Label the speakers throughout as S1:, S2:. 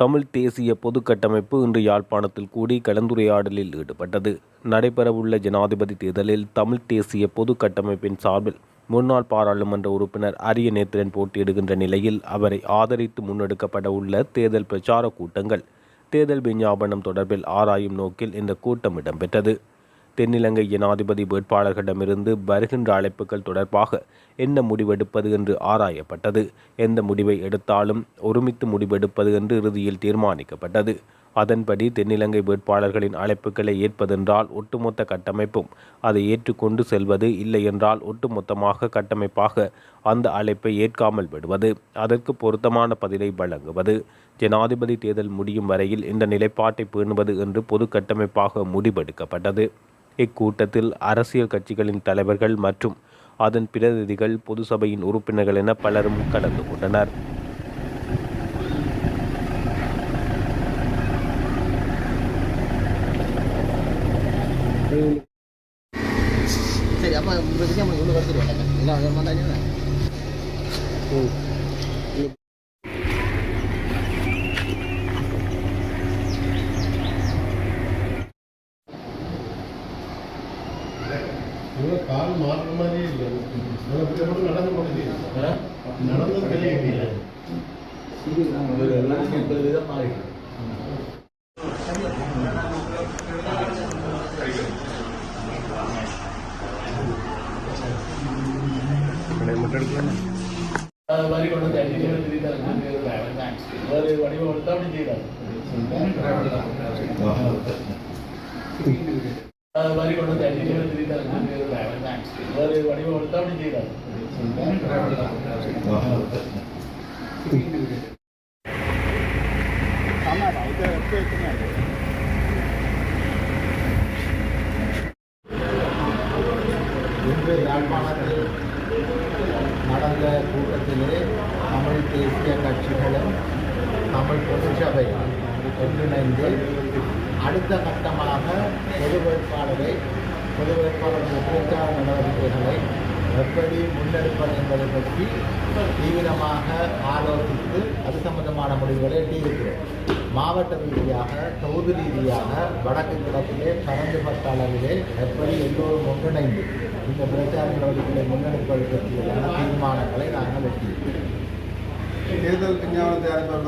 S1: தமிழ் தேசிய பொது கட்டமைப்பு இன்று யாழ்ப்பாணத்தில் கூடி கலந்துரையாடலில் ஈடுபட்டது. நடைபெறவுள்ள ஜனாதிபதி தேர்தலில் தமிழ் தேசிய பொது கட்டமைப்பின் சார்பில் முன்னாள் பாராளுமன்ற உறுப்பினர் அரிய நேத்திரன் போட்டியிடுகின்ற நிலையில் அவரை ஆதரித்து முன்னெடுக்கப்பட உள்ள தேர்தல் பிரச்சார கூட்டங்கள் தேர்தல் விஞ்ஞாபனம் தொடர்பில் ஆராயும் நோக்கில் இந்த கூட்டம் இடம்பெற்றது. தென்னிலங்கை ஜனாதிபதி வேட்பாளர்களிடமிருந்து வருகின்ற அழைப்புகள் தொடர்பாக என்ன முடிவெடுப்பது என்று ஆராயப்பட்டது. எந்த முடிவை எடுத்தாலும் ஒருமித்து முடிவெடுப்பது என்று இறுதியில் தீர்மானிக்கப்பட்டது. அதன்படி தென்னிலங்கை வேட்பாளர்களின் அழைப்புகளை ஏற்பதென்றால் ஒட்டுமொத்த கட்டமைப்பும் அதை ஏற்றுக்கொண்டு செல்வது இல்லை என்றால் ஒட்டுமொத்தமாக கட்டமைப்பாக அந்த அழைப்பை ஏற்காமல் விடுவது. அதற்கு பொருத்தமான பதிலை வழங்குவது. ஜனாதிபதி தேர்தல் முடியும் வரையில் இந்த நிலைப்பாட்டை பேணுவது என்று பொது கட்டமைப்பாக முடிவெடுக்கப்பட்டது. இக்கூட்டத்தில் அரசியல் கட்சிகளின் தலைவர்கள் மற்றும் அதன் பிரதிநிதிகள் பொது சபையின் உறுப்பினர்கள் என பலரும் கலந்து கொண்டனர்.
S2: கால் மாறுற மாதிரியே இல்லை. நடந்து போனது நடந்தது தெரியல வரி கொண்டு தண்ணி வேறு வடிவம் எடுத்தா அப்படி செய்யறாங்க வரி கொண்டு தண்ணி வேறு வடிவம் எடுத்தா அப்படி செய்யறாங்க
S3: இன்று யாழ்ப்பாணத்தில் நடந்த கூட்டத்திலே தமிழ் தேசிய கட்சிகளும் தமிழ் பொதுச்சபை ஒன்றிணைந்து அடுத்த கட்டமாக பொது வேட்பாளரை பொது வேட்பாளர்கள் பிரச்சார நடவடிக்கைகளை எப்படி முன்னெடுப்பது என்பதை பற்றி தீவிரமாக ஆலோசித்து அது சம்பந்தமான முடிவுகளை எட்டியிருக்கிறோம் மாவட்ட ரீதியாக தொகுதி ரீதியாக வடக்கு கிழக்கிலே பரந்துபட்ட அளவிலே எப்படி எல்லோரும் ஒன்றிணைந்து இந்த பிரச்சார நடவடிக்கைகளை முன்னெடுப்பது பற்றியதான தீர்மானங்களை நாங்கள் எட்டியிருக்கிறோம்
S4: தேர்தல் விஞ்ஞானம் தயாரிப்பது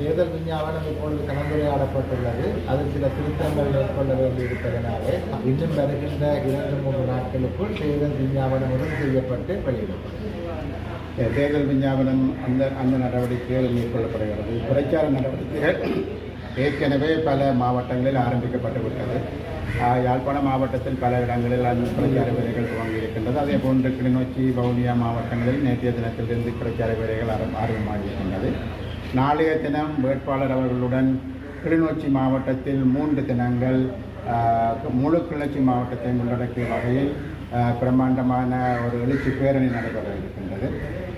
S3: தேர்தல் விஞ்ஞாபனம் இப்பொழுது கலந்துரையாடப்பட்டுள்ளது. அதில் சில திருத்தங்கள் மேற்கொள்ள வேண்டியிருப்பதனாலே இன்னும் வருகின்ற இரண்டு மூன்று நாட்களுக்குள் தேர்தல் விஞ்ஞாபனம் செய்யப்பட்டு வெளியிடப்படும்.
S4: தேர்தல் விஞ்ஞாபனம் அந்த அந்த நடவடிக்கைகள் மேற்கொள்ளப்படுகிறது. பிரச்சார நடவடிக்கைகள் ஏற்கனவே பல மாவட்டங்களில் ஆரம்பிக்கப்பட்டு விட்டது. யாழ்ப்பாண மாவட்டத்தில் பல இடங்களில் அந்த பிரச்சார வேலைகள் துவங்கியிருக்கின்றது. அதே போன்று கிளிநொச்சி வவுனியா மாவட்டங்களில் நேற்றைய தினத்திலிருந்து பிரச்சார வேலைகள் ஆரம்பமாகியிருக்கின்றது. நாளைய தினம் வேட்பாளர் அவர்களுடன் கிளிநொச்சி மாவட்டத்தில் மூன்று தினங்கள் முழு கிளர்ச்சி மாவட்டத்தை உள்ளடக்கிய வகையில் பிரம்மாண்டமான ஒரு எழுச்சி பேரணி நடைபெற இருக்கின்றது.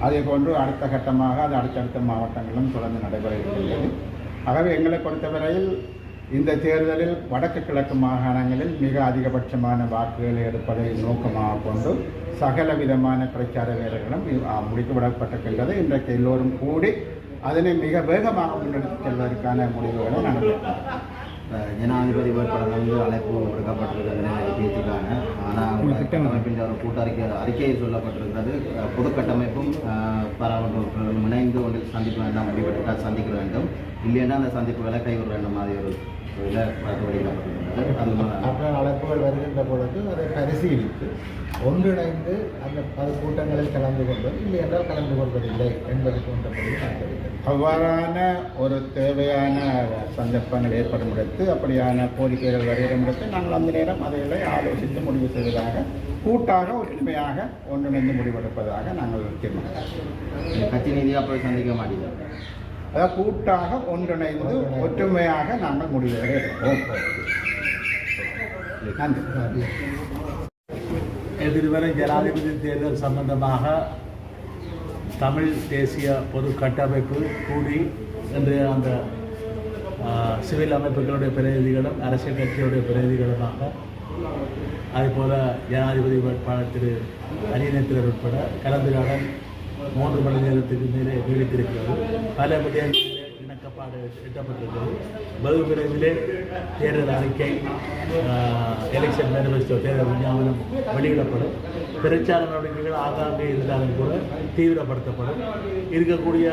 S4: அதே போன்று அடுத்த கட்டமாக அது அடுத்தடுத்த மாவட்டங்களும் தொடர்ந்து நடைபெற இருக்கின்றது. ஆகவே எங்களை பொறுத்தவரையில் இந்த தேர்தலில் வடக்கு கிழக்கு மாகாணங்களில் மிக அதிகபட்சமான வாக்குகளை எடுப்பதை நோக்கமாக கொண்டு சகல விதமான பிரச்சார வேலைகளும் ஆஹ், இன்றைக்கு எல்லோரும் கூடி அதனை மிக வேகமாக முன்னெடுத்து செல்வதற்கான முடிவுகளை நாங்கள்
S5: ஜனாதிபதி வேட்பாளர் வந்து அழைப்பு விடுக்கப்பட்டிருக்கிறது பேச்சுக்கான ஆனால் கட்டமைப்பின் ஒரு கூட்டறிக்கை அறிக்கையில் சொல்லப்பட்டிருக்கிறது பொது கட்டமைப்பும் அஹ் பாராளுமன்ற இணைந்து ஒன்று சந்திப்பு வேண்டாம் முடிவெடுத்தால் சந்திக்க வேண்டும். இல்லைன்னா அந்த சந்திப்புகளை கைவிட வேண்டும் மாதிரி ஒரு
S3: அப்புறம் அழைப்புகள் வருகின்ற பொழுது அதை பரிசீலித்து ஒன்றிணைந்து அந்த அது கூட்டங்களில் கலந்து கொள்வது இல்லை என்றால் கலந்து கொள்வதில்லை என்பது போன்றபடி
S4: அவ்வாறான ஒரு தேவையான சந்தர்ப்பங்கள் ஏற்படும் இடத்து அப்படியான கோரிக்கைகள் வருகிற இடத்து நாங்கள் அந்த நேரம் அதைகளை ஆலோசித்து முடிவு செய்வதாக கூட்டாக ஒற்றுமையாக ஒன்றிணைந்து முடிவெடுப்பதாக நாங்கள் தீர்மானிக்கிறோம்.
S5: கட்சி ரீதியாக போய் சந்திக்க மாட்டேங்குது
S4: அதாவது கூட்டாக ஒன்றிணைந்து ஒற்றுமையாக நாங்கள் எடுப்போம் நன்றி.
S6: எதிர்வரும் ஜனாதிபதி தேர்தல் சம்பந்தமாக தமிழ் தேசிய பொது கட்டமைப்பு கூடி இன்று அந்த சிவில் அமைப்புகளுடைய பிரதிநிதிகளும் அரசியல் கட்சியுடைய பிரதிநிதிகளுமாக அதுபோல் ஜனாதிபதி வேட்பாளர் திரு அரியநேத்திரர் உட்பட கலந்துரையாடல் மூன்று மணி நேரத்துக்கு மேலே நீடித்திருக்கிறது. பல விடயங்களிலே இணக்கப்பாடு எட்டப்பட்டிருக்கிறது. வெகு விரைவிலே தேர்தல் அறிக்கை எலெக்ஷன் மேனிஃபெஸ்டோ தேர்தல் விஞ்ஞாபனம் வெளியிடப்படும். பிரச்சார நடவடிக்கைகள் ஆகாமே இருந்தாலும் கூட தீவிரப்படுத்தப்படும். இருக்கக்கூடிய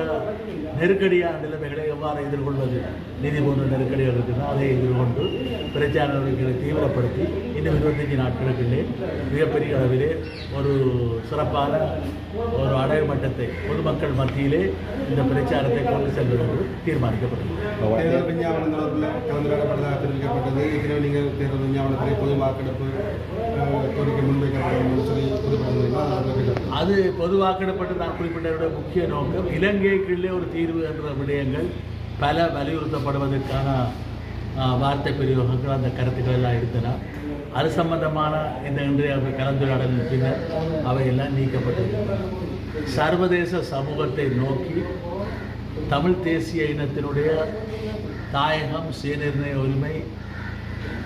S6: நெருக்கடியான நிலைமைகளை எவ்வாறு எதிர்கொள்வது? நிதி போன்ற நெருக்கடிகள் இருக்குதோ அதை எதிர்கொண்டு பிரச்சார நடவடிக்கைகளை தீவிரப்படுத்தி இன்னும் இருபத்தஞ்சு நாட்களுக்குள்ளே மிகப்பெரிய அளவிலே ஒரு சிறப்பான ஒரு அடைய மட்டத்தை பொதுமக்கள் மத்தியிலே இந்த பிரச்சாரத்தை கொண்டு செல்வது என்று தீர்மானிக்கப்பட்டுள்ளது
S2: தேர்தல் விஞ்ஞாபனம் தொடர்பில் கலந்துரையாடப்பட்டதாக தெரிவிக்கப்பட்டது. ஏற்கனவே நீங்கள் தேர்தல் விஞ்ஞாபனத்திலே பொது வாக்கெடுப்பு அஹ், கோரிக்கை முன்வைக்கப்படும் என்று சொல்லி குறிப்பிட்டிருந்தீர்கள்
S6: அது பொது வாக்கெடுப்பட்டு நான் குறிப்பிட்டதோட முக்கிய நோக்கம் இலங்கைக்குள்ளே ஒரு தீர்வு என்ற விடயங்கள் பல வலியுறுத்தப்படுவதற்கான வார்த்தை பிரயோகங்கள் அந்த கருத்துக்கள் எல்லாம் இருந்தன அது சம்பந்தமான இந்த இன்றைய கலந்துரையாடலின் பின்னர் அவையெல்லாம் நீக்கப்பட்டது. சர்வதேச சமூகத்தை நோக்கி தமிழ் தேசிய இனத்தினுடைய தாயகம் சுயநிர்ணய உரிமை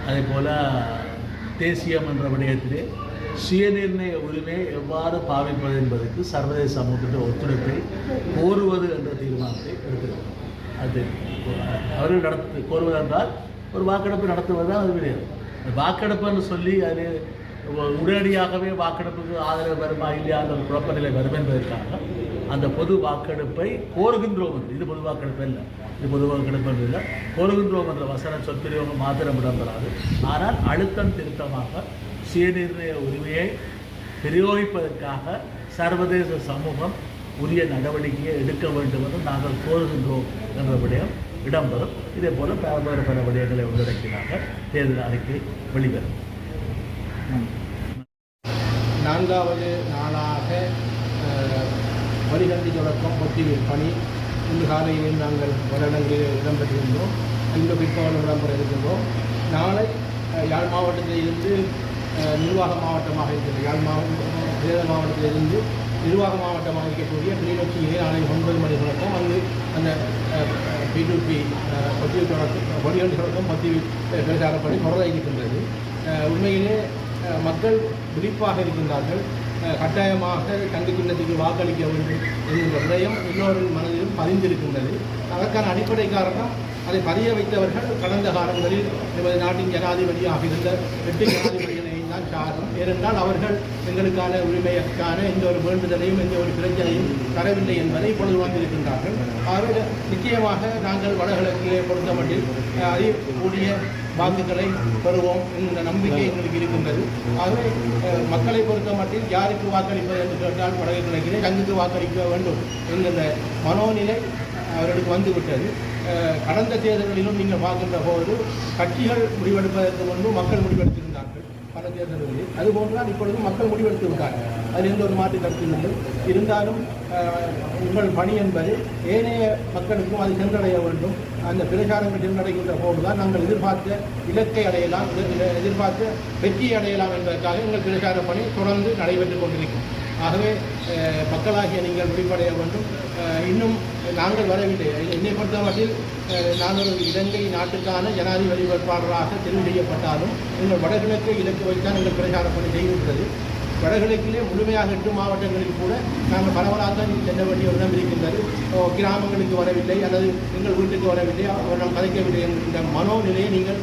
S6: அதே போல் தேசியம் என்ற விடயத்திலே சுயநிர்ணய உரிமையை எவ்வாறு பாவிப்பது என்பதற்கு சர்வதேச சமூகத்தின் ஒத்துழைப்பை கோருவது என்ற தீர்மானத்தை எடுத்திருக்கிறோம் அது அவர்கள் நடத்து கோருவது ஒரு வாக்கெடுப்பு நடத்துவது தான் அது கிடையாது அந்த வாக்கெடுப்புன்னு சொல்லி அது உடனடியாகவே வாக்கெடுப்புக்கு ஆதரவு வருமா இல்லையா அந்த குழப்பநிலை குழப்ப நிலை வரும் என்பதற்காக அந்த பொது வாக்கெடுப்பை கோருகின்றோம் என்று. இது பொது வாக்கெடுப்பு இல்லை இது பொது வாக்கெடுப்பு என்று இல்லை. கோருகின்றோம் என்ற வசன சொற்பிரயோகம் மாத்திரம் இடம்பெறாது. ஆனால் அழுத்தம் திருத்தமாக சுயநிர்ணய உரிமையை பிரயோகிப்பதற்காக சர்வதேச சமூகம் உரிய நடவடிக்கையை எடுக்க வேண்டும் என்று நாங்கள் கோருகின்றோம் என்ற விடயம் இடம்பெறும். இதே போல பல பல விடயங்களை உள்ளடக்கினாக தேர்தல் அறிக்கை வெளிவரும்.
S7: நான்காவது நாளாக அஹ், தொடக்கம் ஒத்தி பணி இன்று காலையில் நாங்கள் வருடங்களில் இடம்பெற்றிருந்தோம். இன்று பிற்பகல் இடம்பெற இருக்கின்றோம். நாளை யாழ் மாவட்டத்தில் இருந்து நிர்வாக மாவட்டமாக இருக்கிறது யாழ் மாவட்டம் தேர்தல் மாவட்டத்தில் இருந்து நிர்வாக மாவட்டமாக இருக்கக்கூடிய கிளிநொச்சியிலே நாளை ஒன்பது மணி தொடக்கம். அங்கு அந்த பிடிபி ஒத்திகை தொடக்கம் வழிகண்டி தொடக்கம் ஒத்திகை பிரச்சாரப்படி தொடர இருக்கின்றது உண்மையிலே மக்கள் விழிப்பாக இருக்கின்றார்கள். கட்டாயமாக தங்கு சின்னத்துக்கு வாக்களிக்க வேண்டும் என்கின்ற விடயம் எல்லோரின் மனதிலும் பதிந்திருக்கின்றது. அதற்கான அடிப்படை காரணம் அதை பதிய வைத்தவர்கள் கடந்த காலங்களில் நமது நாட்டின் ஜனாதிபதியாக இருந்த எட்டு ஜனாதிபதி தான் காரணம். ஏனென்றால் அவர்கள் எங்களுக்கான உரிமைக்கான எந்த ஒரு வேண்டுதலையும் எந்த ஒரு பிரச்சனையும் தரவில்லை என்பதை இப்பொழுது வந்திருக்கின்றார்கள் அவர்கள் நிச்சயமாக நாங்கள் வடகிழக்கிலே பொறுத்தமட்டில் அஹ், அதிகூடிய வாக்குகளை பெறுவோம் என்கிற நம்பிக்கை எங்களுக்கு இருக்கின்றது. ஆகவே மக்களை பொறுத்த மட்டில் யாருக்கு வாக்களிப்பது என்று கேட்டால் வடக்கு கிழக்கிலே தங்குக்கு வாக்களிக்க வேண்டும் என்கின்ற மனோநிலை அவர்களுக்கு வந்துவிட்டது. கடந்த தேர்தல்களிலும் நீங்கள் பார்க்கின்ற போது கட்சிகள் முடிவெடுப்பதற்கு முன்பு மக்கள் முடிவெடுத்திருந்தார்கள். பல தேர்தல்களில். அதுபோன்றுதான் இப்பொழுது மக்கள் முடிவெடுத்து விட்டாங்க அதில் எந்த ஒரு மாற்று கருத்து இல்லை. இருந்தாலும் உங்கள் பணி என்பது ஏனைய மக்களுக்கும் அது சென்றடைய வேண்டும். அந்த பிரச்சாரங்கள் சென்றடைகின்ற போதுதான் நாங்கள் எதிர்பார்த்த இலக்கை அடையலாம் எதிர்பார்த்த வெற்றியை அடையலாம் என்பதற்காக எங்கள் பிரச்சார பணி தொடர்ந்து நடைபெற்றுக் கொண்டிருக்கும். ஆகவே மக்களாகிய நீங்கள் முடிவடைய வேண்டும். இன்னும் நாங்கள் வரவில்லை. என்னை பொறுத்தமட்டில் நான் ஒரு இலங்கை நாட்டுக்கான ஜனாதிபதி வேட்பாளராக தெரிவு செய்யப்பட்டாலும் எங்கள் வடகிழக்கு இலக்கு வைத்தான் எங்கள் பிரச்சார பணி செய்கின்றது வடகிழக்கிலே முழுமையாக எட்டு மாவட்டங்களில் கூட நாங்கள் பரவலாக செல்ல வேண்டிய இடம் இருக்கின்றது. ஓ, கிராமங்களுக்கு வரவில்லை அல்லது எங்கள் வீட்டுக்கு வரவில்லை அவரிடம் கதைக்கவில்லை என்கின்ற மனோநிலையை நீங்கள்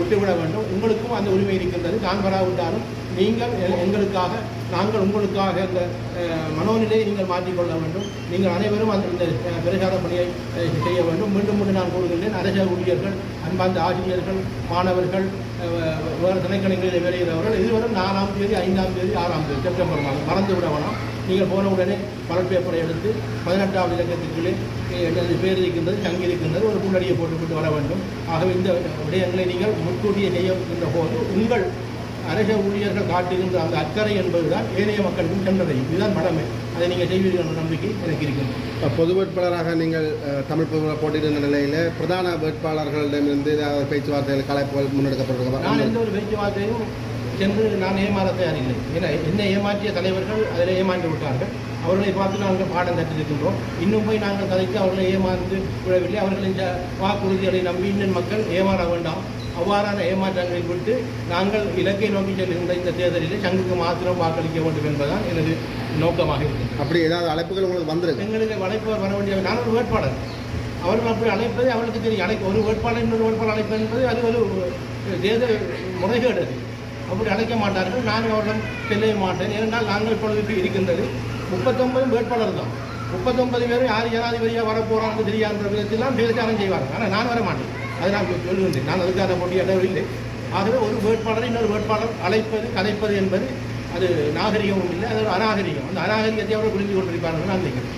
S7: விட்டுவிட வேண்டும். உங்களுக்கும் அந்த உரிமை இருக்கின்றது. நான் வராவிட்டாலும் நீங்கள் எங்களுக்காக நாங்கள் உங்களுக்காக இந்த மனோநிலையை நீங்கள் மாற்றிக்கொள்ள வேண்டும். நீங்கள் அனைவரும் அந்த இந்த அஹ், பிரச்சார பணியை செய்ய வேண்டும். மீண்டும் மீண்டும் நான் கூறுகின்றேன். அரச ஊழியர்கள் அன்பார்ந்த ஆசிரியர்கள் மாணவர்கள் வேறு திணைக்களங்களில் வேலையிறவர்கள் இதுவரை நாலாம் தேதி ஐந்தாம் தேதி ஆறாம் தேதி செப்டம்பர் மாதம் மறந்து விட வேணாம். நீங்கள் போன உடனே பலர் பேப்பரை எடுத்து பதினெட்டாவது இலக்கத்துக்குள்ளே எனது பேர் இருக்கின்றது தங்கி இருக்கின்றது ஒரு புள்ளடியை போட்டுக்கொண்டு வர வேண்டும். ஆகவே இந்த விடயங்களை நீங்கள் முன்கூட்டியே செய்கின்ற போது உங்கள் அரச ஊழியர்கள் காட்டுகின்ற அந்த அக்கறை என்பதுதான் ஏனைய மக்களுக்கும் சென்றடையும் இதுதான் மடமை. அதை நீங்கள் செய்வீர்கள் என்ற நம்பிக்கை எனக்கு இருக்கின்றது
S2: இப்ப பொது வேட்பாளராக நீங்கள் தமிழ் பொது போட்டியிடுகின்ற நிலையில் பிரதான வேட்பாளர்களிடமிருந்து ஏதாவது பேச்சுவார்த்தைகள் கலைப்புகள்
S7: நான்
S2: முன்னெடுக்கப்பட்டிருக்கிறதா
S7: எந்த ஒரு பேச்சுவார்த்தையும் சென்று நான் ஏமாற தயாரில்லை. ஏன்னா என்னை ஏமாற்றிய தலைவர்கள் அதில் ஏமாந்து விட்டார்கள். அவர்களை பார்த்து நாங்கள் பாடம் தட்டிருக்கின்றோம் இன்னும் போய் நாங்கள் கதைத்து அவர்களை ஏமாந்து விடவில்லை. அவர்களின் இந்த வாக்குறுதிகளை நம்பி இன்னும் மக்கள் ஏமாற வேண்டாம். அவ்வாறான ஏமாற்றங்களை விட்டு நாங்கள் இலக்கை நோக்கி செல்கின்ற இந்த தேர்தலில் சங்குக்கு மாத்திரம் வாக்களிக்க வேண்டும் என்பதுதான் எனது நோக்கமாக இருக்கிறது
S2: அப்படி ஏதாவது அழைப்புகள் உங்களுக்கு வந்திருக்கு?
S7: எங்களுக்கு வளைப்பவர் வர வேண்டிய நான் ஒரு வேட்பாளர். அவர்கள் அப்படி அழைப்பது அவர்களுக்கு தெரியும். அழைக்க ஒரு வேட்பாளர் இன்னொரு வேட்பாளர் அழைப்பது என்பது அது ஒரு தேர்தல் முறைகேடு அது. அப்படி அழைக்க மாட்டார்கள். நானும் அவர்களும் செல்லவே மாட்டேன். ஏனென்றால் நாங்கள் இப்பொழுது இருக்கின்றது. முப்பத்தொன்பது வேட்பாளர் தான். முப்பத்தொன்பது பேரும் யார் ஜனாதிபதியாக வரப்போகிறான்னு தெரியாத விதத்திலாம் பிரச்சாரம் செய்வாங்க ஆனால் நான் வர மாட்டேன். அதை நான் சொல்லுகின்றேன். நான் அதுக்காக இல்லை ஆகவே ஒரு வேட்பாளரை இன்னொரு வேட்பாளர் அழைப்பது கலைப்பது என்பது அது நாகரிகமும் இல்லை அது ஒரு அநாகரிகம். அந்த அநாகரிகத்தை அவர்கள் புரிந்து கொண்டிருப்பார்கள் நான் நினைக்கிறேன்.